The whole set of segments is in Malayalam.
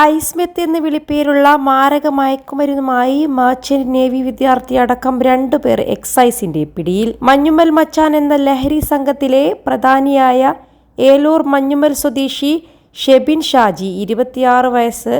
ഐസ്മെത്ത് എന്ന് വിളിപ്പേരുള്ള മാരക മയക്കുമരുന്നുമായി മർച്ചന്റ് നേവി വിദ്യാർത്ഥി അടക്കം രണ്ടുപേർ എക്സൈസിന്റെ പിടിയിൽ. മഞ്ഞുമൽ മച്ചാൻ എന്ന ലഹരി സംഘത്തിലെ പ്രധാനിയായ ഏലൂർ മഞ്ഞുമൽ സ്വദേശി ഷെബിൻ ഷാജി ഇരുപത്തിയാറ് വയസ്സ്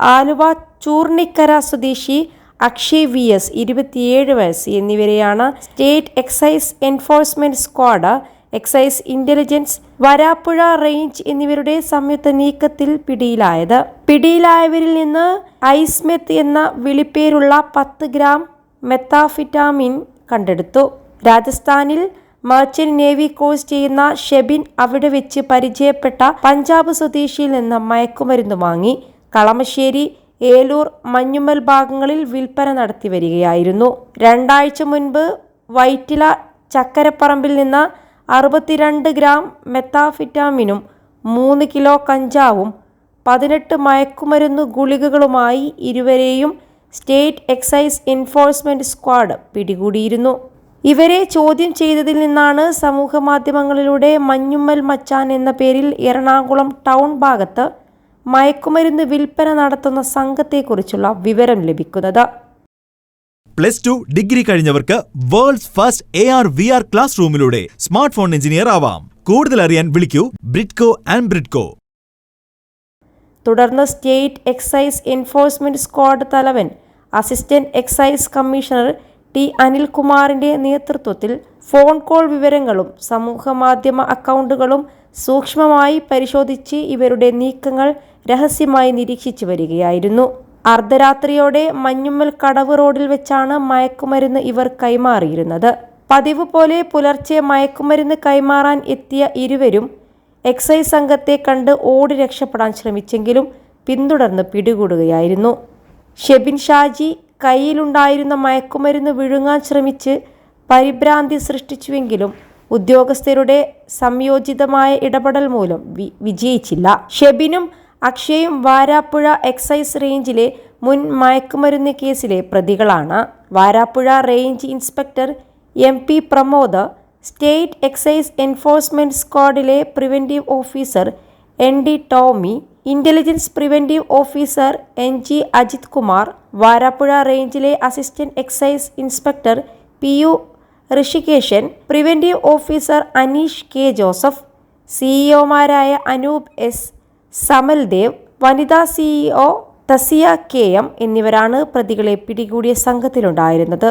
ആലുവ ചൂർണിക്കര സ്വദേശി അക്ഷയ് വി എസ് ഇരുപത്തിയേഴ് വയസ്സ് എന്നിവരെയാണ് state excise enforcement squad excise intelligence Varappuzha range എന്നിവരുടെ സംയുക്ത നീക്കത്തിൽ പിടിയിലായത്. പിടിയിലായവരിൽ നിന്ന് ഐസ്മെത്ത് എന്ന വിളിപ്പേരുള്ള പത്ത് ഗ്രാം മെത്താഫിറ്റാമിൻ കണ്ടെടുത്തു. രാജസ്ഥാനിൽ മർച്ചന്റ് നേവി കോഴ്സ് ചെയ്യുന്ന ഷെബിൻ അവിടെ വെച്ച് പരിചയപ്പെട്ട പഞ്ചാബ് സ്വദേശിയിൽ നിന്ന് മയക്കുമരുന്ന് വാങ്ങി. കളമശ്ശേരി ഏലൂർ മഞ്ഞുമൽ ഭാഗങ്ങളിൽ വിൽപ്പന നടത്തി വരികയായിരുന്നു. രണ്ടാഴ്ച മുൻപ് വൈറ്റില ചക്കരപ്പറമ്പിൽ നിന്ന് അറുപത്തിരണ്ട് ഗ്രാം മെത്താഫിറ്റാമിനും മൂന്ന് കിലോ കഞ്ചാവും പതിനെട്ട് മയക്കുമരുന്ന് ഗുളികകളുമായി ഇരുവരെയും സ്റ്റേറ്റ് എക്സൈസ് എൻഫോഴ്സ്മെന്റ് സ്ക്വാഡ് പിടികൂടിയിരുന്നു. ഇവരെ ചോദ്യം ചെയ്തതിൽ നിന്നാണ് സമൂഹമാധ്യമങ്ങളിലൂടെ മഞ്ഞുമ്മൽ മച്ചാൻ എന്ന പേരിൽ എറണാകുളം ടൗൺ ഭാഗത്ത് മയക്കുമരുന്ന് വിൽപ്പന നടത്തുന്ന സംഘത്തെക്കുറിച്ചുള്ള വിവരം ലഭിക്കുന്നത്. Plus two degree കഴിഞ്ഞവർക്ക് world's first A R V R class റൂമിലൂടെ smart phone engineer ആവാം. കൂടുതൽ അറിയാൻ വിളിക്കൂ ബ്രിഡ്കോ ആൻഡ് ബ്രിഡ്കോ. തുടർന്ന് സ്റ്റേറ്റ് എക്സൈസ് എൻഫോഴ്സ്മെന്റ് സ്ക്വാഡ് തലവൻ അസിസ്റ്റന്റ് എക്സൈസ് കമ്മീഷണർ ടി അനിൽകുമാറിന്റെ നേതൃത്വത്തിൽ ഫോൺ കോൾ വിവരങ്ങളും സമൂഹ മാധ്യമ അക്കൗണ്ടുകളും സൂക്ഷ്മമായി പരിശോധിച്ച് ഇവരുടെ നീക്കങ്ങൾ രഹസ്യമായി നിരീക്ഷിച്ചു വരികയായിരുന്നു. അർദ്ധരാത്രിയോടെ മഞ്ഞുമ്മൽ കടവ് റോഡിൽ വെച്ചാണ് മയക്കുമരുന്ന് ഇവർ കൈമാറിയിരുന്നത്. പതിവ് പോലെ പുലർച്ചെ മയക്കുമരുന്ന് കൈമാറാൻ എത്തിയ ഇരുവരും എക്സൈസ് സംഘത്തെ കണ്ട് ഓടി രക്ഷപ്പെടാൻ ശ്രമിച്ചെങ്കിലും പിന്തുടർന്ന് പിടികൂടുകയായിരുന്നു. ഷെബിൻ ഷാജി കയ്യിലുണ്ടായിരുന്ന മയക്കുമരുന്ന് വിഴുങ്ങാൻ ശ്രമിച്ച് പരിഭ്രാന്തി സൃഷ്ടിച്ചുവെങ്കിലും ഉദ്യോഗസ്ഥരുടെ സംയോജിതമായ ഇടപെടൽ മൂലം വിജയിച്ചില്ല. ഷെബിനും അക്ഷയും വാരാപ്പുഴ എക്സൈസ് റേഞ്ചിലെ മുൻ മയക്കുമരുന്ന് കേസിലെ പ്രതികളാണ്. Varappuzha range inspector M P Pramod state excise enforcement സ്ക്വാഡിലെ preventive officer N D Tomy intelligence preventive officer N G Ajith Kumar Varappuzha റേഞ്ചിലെ assistant excise inspector P U Rishikesan preventive officer Aneesh K Joseph സിഇഒമാരായ Anoop S Samal Dev വനിതാ സിഇഒ തസിയ കെ എം എന്നിവരാണ് പ്രതികളെ പിടികൂടിയ സംഘത്തിലുണ്ടായിരുന്നത്.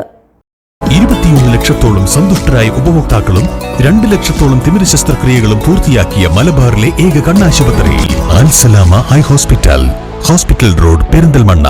ഇരുപത്തിയൊന്ന് ലക്ഷത്തോളം സന്തുഷ്ടരായ ഉപഭോക്താക്കളും രണ്ട് ലക്ഷത്തോളം തിമിര ശസ്ത്രക്രിയകളും പൂർത്തിയാക്കിയ മലബാറിലെ ഏക കണ്ണാശുപത്രി Alsalama eye hospital hospital road Perinthalmanna.